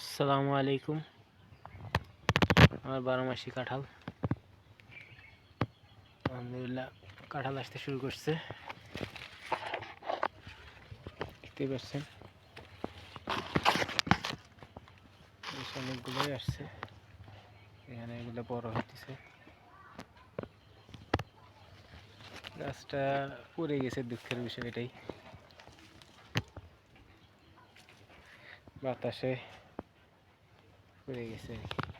আসসালামু আলাইকুম। আমার বারো মাসি কাঁঠাল। আলহামদুলিল্লাহ, কাঁঠাল আসতে শুরু করছে। দেখতে পাচ্ছেন। অনেকগুলোই আসছে। এখানে এগুলো বড় হইতেছে। গাছটা পড়ে গেছে, দুঃখের বিষয় এটাই। বাতাসে What do you think?